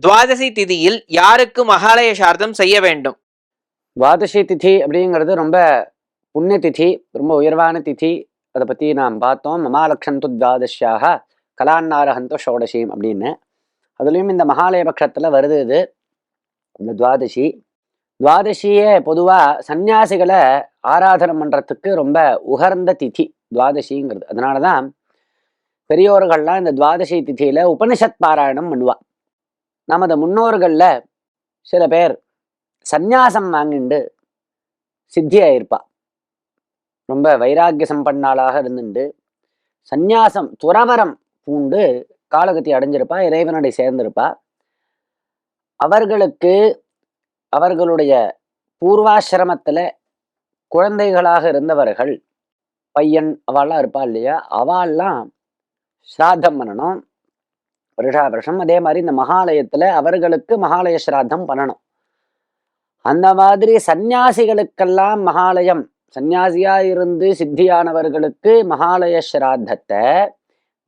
துவாதசி திதியில் யாருக்கு மகாலய சார்த்தம் செய்ய வேண்டும்? துவாதசி திதி அப்படிங்கிறது ரொம்ப புண்ணிய திதி ரொம்ப உயர்வான திதி. அதை பற்றி நாம் பார்த்தோம். மமாலக்ஷந்து துவாதசியாக கலாநாரகந்தோ ஷோடசீம் அப்படின்னு. அதுலேயும் இந்த மகாலய பட்சத்தில் வருது இது இந்த துவாதசி. துவாதசியே பொதுவாக சந்நியாசிகளை ஆராதனை பண்ணுறதுக்கு ரொம்ப உகர்ந்த திதி துவாதசிங்கிறது. அதனால தான் பெரியோர்கள்லாம் இந்த துவாதசி திதியில் உபனிஷத் பாராயணம் பண்ணுவா. நமது முன்னோர்களில் சில பேர் சந்நியாசம் வாங்கிண்டு சித்தியாயிருப்பா. ரொம்ப வைராக்கிய சம்பன்னாளாக இருந்துண்டு. சந்நியாசம் துறவரம் பூண்டு காலகத்தி அடைஞ்சிருப்பா இறைவனடை சேர்ந்திருப்பா. அவர்களுக்கு அவர்களுடைய பூர்வாசிரமத்தில் குழந்தைகளாக இருந்தவர்கள் பையன் அவள்லாம் இருப்பா இல்லையா? அவள்லாம் ஸ்ராத்தம் பண்ணணும். வருஷா வருஷம் அதே மாதிரி இந்த மகாலயத்துல அவர்களுக்கு மகாலய சிராதம் பண்ணணும். அந்த மாதிரி சந்நியாசிகளுக்கெல்லாம் மகாலயம் சந்நியாசியா இருந்து சித்தியானவர்களுக்கு மகாலய சிராதத்தை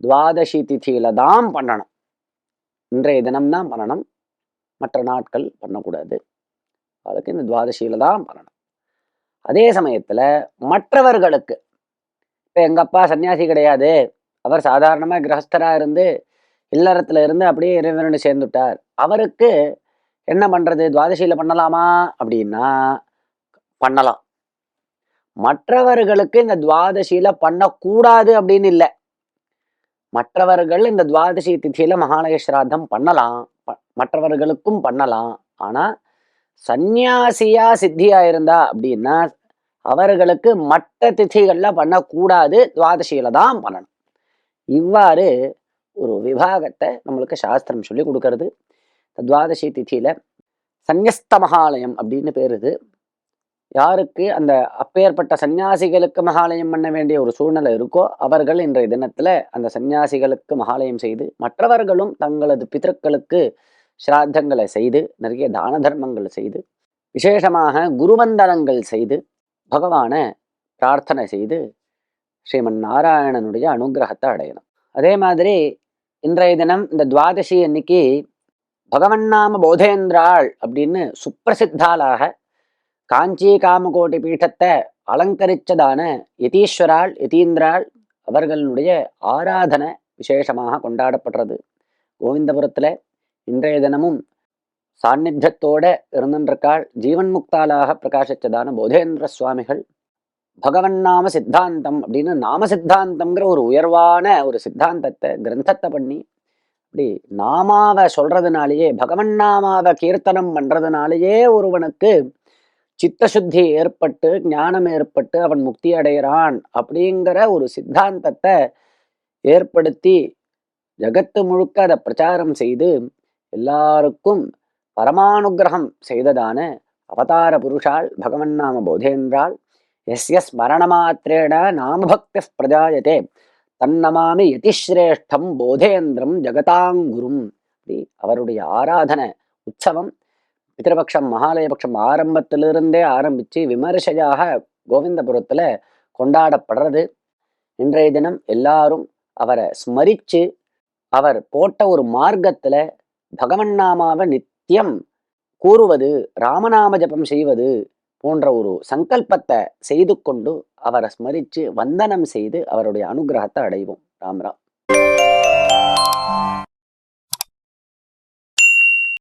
துவாதசி திதியில தான் பண்ணணும். இன்றைய தினம்தான் பண்ணணும். மற்ற நாட்கள் பண்ணக்கூடாது. அதுக்கு இந்த துவாதசியில தான் பண்ணணும். அதே சமயத்துல மற்றவர்களுக்கு இப்போ எங்கள் அப்பா சன்னியாசி கிடையாது. அவர் சாதாரணமா கிரகஸ்தரா இருந்து இல்லறத்துல இருந்து அப்படியே இறைவனோடு சேர்ந்துட்டார் அவருக்கு என்ன பண்றது? துவாதசியில பண்ணலாமா? அப்படின்னா பண்ணலாம். மற்றவர்களுக்கு இந்த துவாதசியில பண்ணக்கூடாது அப்படின்னு இல்லை. மற்றவர்கள் இந்த துவாதசி திதியில மகாலய சிராதம் பண்ணலாம். ப- மற்றவர்களுக்கும் பண்ணலாம். ஆனா சந்நியாசியா சித்தியா இருந்தா அப்படின்னா அவர்களுக்கு மற்ற திதிகள்ல பண்ணக்கூடாது. துவாதசியில தான் பண்ணணும். இவ்வாறு ஒரு விபாகத்தை நம்மளுக்கு சாஸ்திரம் சொல்லி கொடுக்கறது. துவாதசி திதியில் சந்யஸ்த மகாலயம் அப்படின்னு பேர் இது. யாருக்கு அந்த அப்பேற்பட்ட சந்நியாசிகளுக்கு மகாலயம் பண்ண வேண்டிய ஒரு சூழ்நிலை இருக்கோ அவர்கள் இன்றைய தினத்தில் அந்த சந்நியாசிகளுக்கு மகாலயம் செய்து மற்றவர்களும் தங்களது பிதர்களுக்கு ஸ்ராத்தங்களை செய்து நிறைய தான தர்மங்கள் செய்து விசேஷமாக குருவந்தனங்கள் செய்து பகவானை பிரார்த்தனை செய்து ஸ்ரீமன் நாராயணனுடைய அனுகிரகத்தை அடையணும். அதே மாதிரி இன்றைய தினம் இந்த துவாதசி அன்னைக்கு பகவன்னாம போதேந்திராள் அப்படின்னு சுப்பிரசித்தாளாக காஞ்சி காமகோட்டி பீഠத்தை அலங்கரிச்சதான யதீஸ்வராள் யதீந்திராள் அவர்களுடைய ஆராதனை விசேஷமாக கொண்டாடப்படுறது. கோவிந்தபுரத்தில் இன்றைய தினமும் சாநித்தியத்தோட இருந்திருக்காள் ஜீவன் பிரகாசித்ததான போதேந்திர சுவாமிகள் பகவன் நாம சித்தாந்தம் அப்படின்னு நாம சித்தாந்தம்ங்கிற ஒரு உயர்வான ஒரு சித்தாந்தத்தை கிரந்தத்தை பண்ணி அப்படி நாமாவை சொல்றதுனாலேயே பகவன் நாமாவை கீர்த்தனம் பண்றதுனாலேயே ஒருவனுக்கு சித்தசுத்தி ஏற்பட்டு ஞானம் ஏற்பட்டு அவன் முக்தி அடைகிறான் அப்படிங்கிற ஒரு சித்தாந்தத்தை ஏற்படுத்தி ஜகத்து முழுக்க அதை பிரச்சாரம் செய்து எல்லாருக்கும் பரமானுகிரகம் செய்ததான அவதார புருஷால் பகவன் நாம போதேந்திராள் எஸ்ய ஸ்மரணமாத்திரேண நாமபக்தி பிரஜாயதே தன்னமாமி யதிஸ்ரேஷ்டம் போதேந்திரம் ஜெகதாங்குரும் அப்படி அவருடைய ஆராதனை உற்சவம் பித்திருபக்ஷம் மகாலயபக்ஷம் ஆரம்பத்திலிருந்தே ஆரம்பிச்சு விமர்சையாக கோவிந்தபுரத்தில் கொண்டாடப்படுறது இன்றைய தினம் எல்லாரும் அவரை ஸ்மரிச்சு அவர் போட்ட ஒரு மார்க்கத்துல பகவன் நாமாவை நித்தியம் கூறுவது ராமநாம ஜபம் செய்வது போன்ற ஒரு சங்கல்பத்தை செய்து கொண்டு அவரை ஸ்மரித்து வந்தனம் செய்து அவருடைய அனுகிரகத்தை அடைவோம். ராம்ராம்